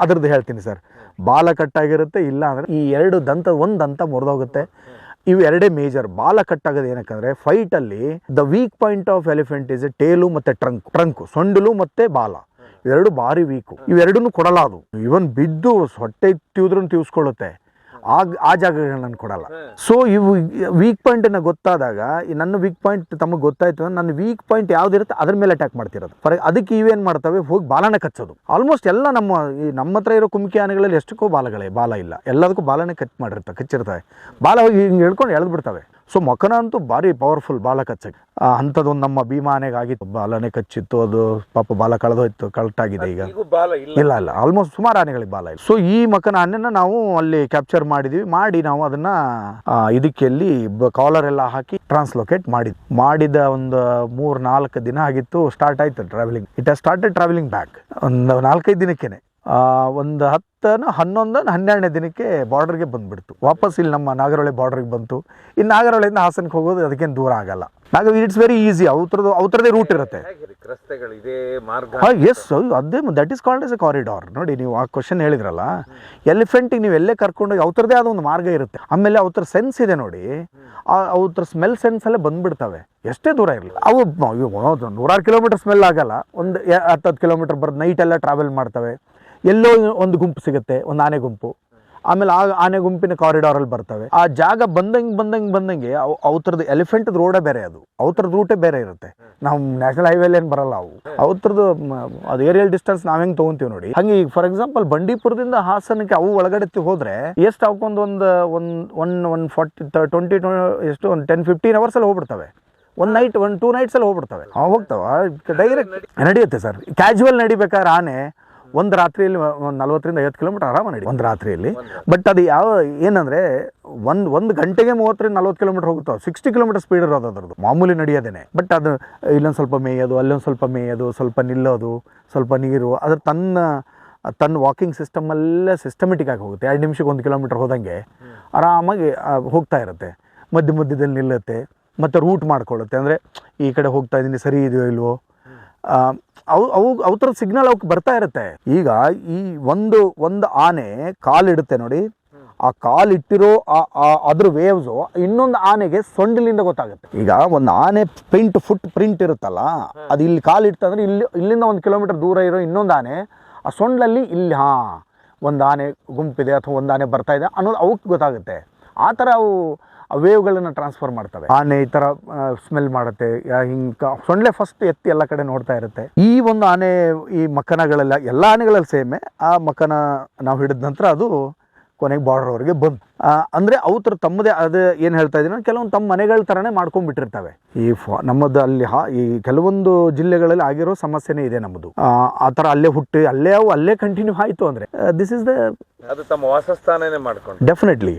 ಅದ್ರದ್ದು ಹೇಳ್ತೀನಿ ಸರ್. ಬಾಲ ಕಟ್ಟಾಗಿರುತ್ತೆ ಇಲ್ಲ ಅಂದರೆ ಈ ಎರಡು ದಂತ ಒಂದು ದಂತ ಮುರಿದೋಗುತ್ತೆ. ಇವು ಎರಡೇ ಮೇಜರ್. ಬಾಲ ಕಟ್ಟಾಗೋದು ಏನಕ್ಕಂದ್ರೆ ಅಲ್ಲಿ the weak point of elephant is tail ಮತ್ತೆ ಟ್ರಂಕ್. ಟ್ರಂಕ್ ಸೊಂಡಲು ಮತ್ತೆ ಬಾಲ. ಇವೆರಡು ಭಾರಿ ವೀಕು. ಇವೆರಡನ್ನು ಕೊಡಲಾದು ಇವನ್ ಬಿದ್ದು ಹೊಟ್ಟೆ ತಿವಿದ್ರೂ ತಿವ್ಸ್ಕೊಳ್ಳುತ್ತೆ. ಆ ಆ ಜಾಗಗಳನ್ನ ಕೊಡಲ್ಲ. ಸೊ ಇವು ವೀಕ್ ಪಾಯಿಂಟ್ ಅನ್ನ ಗೊತ್ತಾದಾಗ ನನ್ನ ವೀಕ್ ಪಾಯಿಂಟ್ ತಮಗೆ ಗೊತ್ತಾಯ್ತು ನನ್ನ ವೀಕ್ ಪಾಯಿಂಟ್ ಯಾವ್ದಿರುತ್ತೆ ಅದ್ರ ಮೇಲೆ ಅಟ್ಯಾಕ್ ಮಾಡ್ತಿರೋದು. ಫಾರ್ ಅದಕ್ಕೆ ಇವೇನ್ ಮಾಡ್ತವೆ? ಹೋಗಿ ಬಾಲನ ಕಚ್ಚೋದು. ಆಲ್ಮೋಸ್ಟ್ ಎಲ್ಲ ನಮ್ಮ ಈ ನಮ್ಮ ಹತ್ರ ಇರೋ ಕುಮ್ಕಿ ಆನೆಗಳಲ್ಲಿ ಎಷ್ಟಕ್ಕೂ ಬಾಲಗಳೇ ಬಾಲ ಇಲ್ಲ. ಎಲ್ಲದಕ್ಕೂ ಬಾಲನೇ ಕಟ್ ಮಾಡಿರ್ತವೆ ಕಚ್ಚಿರ್ತವೆ. ಬಾಲ ಹೋಗಿ ಹಿಂಗೆ ಹೇಳ್ಕೊಂಡು ಎಳೆದು ಬಿಡ್ತವೆ ಸೊ ಮಕನ ಅಂತೂ ಭಾರಿ ಪವರ್ಫುಲ್ ಬಾಲ ಕಚ್ಚಕ್ಕೆ ಅಂಥದ್ದೊಂದು ನಮ್ಮ ಭೀಮಾ ಆನೆಗೆ ಆಗಿತ್ತು ಬಾಲನೆ ಕಚ್ಚಿತ್ತು ಅದು ಪಾಪ ಬಾಲ ಕಳೆದೋಯ್ತು ಕರೆಕ್ಟಾಗಿದೆ ಈಗ. ಇಲ್ಲ. ಇಲ್ಲ ಆಲ್ಮೋಸ್ಟ್ ಸುಮಾರು ಆನೆಗಳಿಗೆ ಬಾಲ ಇಲ್ಲ. ಸೊ ಈ ಮಕನ ಆನೆನ ನಾವು ಅಲ್ಲಿ ಕ್ಯಾಪ್ಚರ್ ಮಾಡಿದ್ವಿ. ಮಾಡಿ ನಾವು ಅದನ್ನ ಇದಕ್ಕೆಲ್ಲಿ ಕಾಲರ್ ಎಲ್ಲ ಹಾಕಿ ಟ್ರಾನ್ಸ್ಲೋಕೇಟ್ ಮಾಡಿದ್ವಿ ಮಾಡಿದ ಒಂದು ಮೂರ್ ನಾಲ್ಕು ದಿನ ಆಗಿತ್ತು ಸ್ಟಾರ್ಟ್ ಆಯ್ತು travelling it started travelling back ಒಂದು ನಾಲ್ಕೈದು ದಿನಕ್ಕೇನೆ. ಒಂದು ಹತ್ತನ ಹನ್ನೊಂದನ ಹನ್ನೆರಡನೇ ದಿನಕ್ಕೆ ಬಾರ್ಡ್ರಿಗೆ ಬಂದುಬಿಡ್ತು. ವಾಪಸ್ ಇಲ್ಲಿ ನಮ್ಮ ನಾಗರಹೊಳೆ ಬಾರ್ಡ್ರಿಗೆ ಬಂತು. ಇನ್ನು ನಾಗರಹೊಳೆಯಿಂದ ಹಾಸನಕ್ಕೆ ಹೋಗೋದು ಅದಕ್ಕೇನು ದೂರ ಆಗಲ್ಲ. ನಾಗ ಇಟ್ಸ್ ವೆರಿ ಈಸಿ ಅವ್ರದ್ದು ಅವ್ರದ್ದೇ ರೂಟ್ ಇರುತ್ತೆ. ಹಾಂ ಎಸ್ ಅದೇ that is called as a corridor ನೋಡಿ, ನೀವು ಆ ಕ್ವಶನ್ ಹೇಳಿದ್ರಲ್ಲ. ಎಲಿಫೆಂಟಿಗೆ ನೀವು ಎಲ್ಲೇ ಕರ್ಕೊಂಡೋಗಿ ಅವ್ರದ್ದೇ ಆದ ಒಂದು ಮಾರ್ಗ ಇರುತ್ತೆ. ಆಮೇಲೆ ಅವ್ರ ಸೆನ್ಸ್ ಇದೆ ನೋಡಿ. ಅವ್ರ ಸ್ಮೆಲ್ ಸೆನ್ಸ್ ಸೆನ್ಸಲ್ಲೇ ಬಂದ್ಬಿಡ್ತವೆ. ಎಷ್ಟೇ ದೂರ ಇರಲಿ. ಅವು ನೂರಾರು ಕಿಲೋಮೀಟರ್ ಸ್ಮೆಲ್ ಆಗಲ್ಲ. ಒಂದು ಹತ್ತು ಹತ್ತು ಕಿಲೋಮೀಟರ್ ಬರೋದು ನೈಟೆಲ್ಲ ಟ್ರಾವೆಲ್ ಮಾಡ್ತವೆ. ಎಲ್ಲೋ ಒಂದು ಗುಂಪು ಸಿಗುತ್ತೆ, ಒಂದು ಆನೆ ಗುಂಪು. ಆಮೇಲೆ ಆ ಆನೆ ಗುಂಪಿನ ಕಾರಿಡಾರಲ್ಲಿ ಬರ್ತವೆ. ಆ ಜಾಗ ಬಂದಂಗೆ ಬಂದಂಗೆ ಬಂದಂಗೆ ಅವು ಅವ್ರದ್ದು ಎಲಿಫೆಂಟ್ ರೋಡೇ ಬೇರೆ ಅದು. ಅವತ್ರದ ರೂಟೇ ಬೇರೆ ಇರುತ್ತೆ. ನಾವು ನ್ಯಾಷನಲ್ ಹೈವೇಲಿ ಏನು ಬರಲ್ಲ ಅವು. ಅವ್ರದ್ದು ಅದು ಏರಿಯಲ್ ಡಿಸ್ಟೆನ್ಸ್ ನಾವ್ ಹೆಂಗೆ ತಗೊಂತೀವಿ ನೋಡಿ. ಹಂಗೆ ಈಗ ಫಾರ್ ಎಕ್ಸಾಂಪಲ್ ಬಂಡೀಪುರದಿಂದ ಹಾಸನಕ್ಕೆ ಅವು ಒಳಗಡೆ ಹೋದ್ರೆ, ಎಷ್ಟು ಅವಕ್ಕೊಂದು ಒಂದು one one one forty twenty ಎಷ್ಟು, ಒಂದು ಟೆನ್ ಫಿಫ್ಟೀನ್ ಅವರ್ಸ್ ಅಲ್ಲಿ ಹೋಗ್ಬಿಡ್ತವೆ. ಒಂದು ನೈಟ್ ಒನ್ ಟೂ ನೈಟ್ಸ್ ಅಲ್ಲಿ ಹೋಗ್ಬಿಡ್ತವೆ. ಹೋಗ್ತಾವ. ಡೈರೆಕ್ಟ್ ನಡೆಯುತ್ತೆ ಸರ್ ಕ್ಯಾಶುವಲ್ ನಡಿಬೇಕಾದ್ರೆ ಆನೆ ಒಂದು ರಾತ್ರಿಯಲ್ಲಿ ಒಂದು ನಲ್ವತ್ತರಿಂದ ಐವತ್ತು ಕಿಲೋಮೀಟರ್ ಆರಾಮ ನಡಿ ಒಂದು ರಾತ್ರಿಯಲ್ಲಿ. ಬಟ್ ಅದು ಯಾವ ಏನಂದರೆ ಒಂದು ಒಂದು ಗಂಟೆಗೆ ಮೂವತ್ತರಿಂದ ನಲ್ವತ್ತು ಕಿಲೋಮೀಟರ್ ಹೋಗುತ್ತೋ ಸಿಕ್ಸ್ಟಿ ಕಿಲೋಮೀಟರ್ ಸ್ಪೀಡ್ ಇರೋದು ಅದರದ್ದು. ಮಾಮೂಲಿ ನಡೆಯೋದೇನೆ. ಬಟ್ ಅದು ಇಲ್ಲೊಂದು ಸ್ವಲ್ಪ ಮೇಯೋದು ಅಲ್ಲೊಂದು ಸ್ವಲ್ಪ ಮೇಯೋದು ಸ್ವಲ್ಪ ನಿಲ್ಲೋದು ಸ್ವಲ್ಪ ನೀರು ಅದ್ರ ತನ್ನ ತನ್ನ ವಾಕಿಂಗ್ ಸಿಸ್ಟಮಲ್ಲೇ ಸಿಸ್ಟಮೆಟಿಕ್ ಆಗಿ ಹೋಗುತ್ತೆ. ಎರಡು ನಿಮಿಷಕ್ಕೆ ಒಂದು ಕಿಲೋಮೀಟರ್ ಹೋದಂಗೆ ಆರಾಮಾಗಿ ಹೋಗ್ತಾ ಇರುತ್ತೆ. ಮಧ್ಯ ಮಧ್ಯದಲ್ಲಿ ನಿಲ್ಲುತ್ತೆ ಮತ್ತು ರೂಟ್ ಮಾಡ್ಕೊಳ್ಳುತ್ತೆ. ಅಂದರೆ ಈ ಕಡೆ ಹೋಗ್ತಾ ಇದ್ದೀನಿ ಸರಿ ಇದೆಯೋ ಇಲ್ವೋ ಅವು ಅವು ಅವು ಥರದ ಸಿಗ್ನಲ್ ಅವಕ್ಕೆ ಬರ್ತಾ ಇರುತ್ತೆ. ಈಗ ಈ ಒಂದು ಒಂದು ಆನೆ ಕಾಲಿಡುತ್ತೆ ನೋಡಿ. ಆ ಕಾಲಿಟ್ಟಿರೋ ಇಟ್ಟಿರೋ ಆ- ಅದ್ರ ವೇವ್ಸು ಇನ್ನೊಂದು ಆನೆಗೆ ಸೊಂಡಿಲಿಂದ ಗೊತ್ತಾಗುತ್ತೆ. ಈಗ ಒಂದು ಆನೆ ಪ್ರಿಂಟ್ ಫುಟ್ ಪ್ರಿಂಟ್ ಇರುತ್ತಲ್ಲ ಅದು ಇಲ್ಲಿ ಕಾಲಿಡ್ತಂದ್ರೆ ಇಲ್ಲಿ ಇಲ್ಲಿಂದ ಒಂದು ಕಿಲೋಮೀಟರ್ ದೂರ ಇರೋ ಇನ್ನೊಂದು ಆನೆ ಆ ಸೊಂಡಲ್ಲಿ ಇಲ್ಲಿ ಹಾಂ ಒಂದು ಆನೆ ಗುಂಪಿದೆ ಅಥವಾ ಒಂದು ಆನೆ ಬರ್ತಾ ಇದೆ ಅನ್ನೋದು ಅವಕ್ಕೆ ಗೊತ್ತಾಗುತ್ತೆ. ಆ ಥರ ಅವು ವೇವ್ಗಳನ್ನು ಟ್ರಾನ್ಸ್ಫರ್ ಮಾಡ್ತವೆ. ಆನೆ ಈ ಥರ ಸ್ಮೆಲ್ ಮಾಡುತ್ತೆ. ಹಿಂಗೆ ಸೊಂಡ್ಲೆ ಫಸ್ಟ್ ಎತ್ತಿ ಎಲ್ಲ ಕಡೆ ನೋಡ್ತಾ ಇರುತ್ತೆ. ಈ ಒಂದು ಆನೆ ಈ ಮಕ್ಕನಗಳೆಲ್ಲ ಎಲ್ಲ ಆನೆಗಳಲ್ಲಿ ಸೇಮೆ. ಆ ಮಕ್ಕನ ನಾವು ಹಿಡಿದ ನಂತರ ಅದು ಕೊನೆಗೆ ಬಾರ್ಡರ್ವರೆಗೆ ಬಂದು ಅಂದರೆ ಅವ್ರ ತಮ್ಮದೇ ಅದು ಏನು ಹೇಳ್ತಾ ಇದ್ದೀನಿ ಕೆಲವೊಂದು ತಮ್ಮ ಮನೆಗಳ ಥರನೇ ಮಾಡ್ಕೊಂಡ್ಬಿಟ್ಟಿರ್ತವೆ. ಈ ಫ ನಮ್ಮದು ಅಲ್ಲಿ ಹಾ ಈ ಕೆಲವೊಂದು ಜಿಲ್ಲೆಗಳಲ್ಲಿ ಆಗಿರೋ ಸಮಸ್ಯೆನೇ ಇದೆ ನಮ್ಮದು. ಆ, ಆ ಥರ ಅಲ್ಲೇ ಹುಟ್ಟಿ ಅಲ್ಲೇ ಅವು ಅಲ್ಲೇ ಕಂಟಿನ್ಯೂ ಆಯಿತು ಅಂದರೆ ದಿಸ್ ಇಸ್ ದ ಅದು ತಮ್ಮ ವಾಸಸ್ಥಾನನೇ ಮಾಡ್ಕೊಂಡು ಡೆಫಿನೆಟ್ಲಿ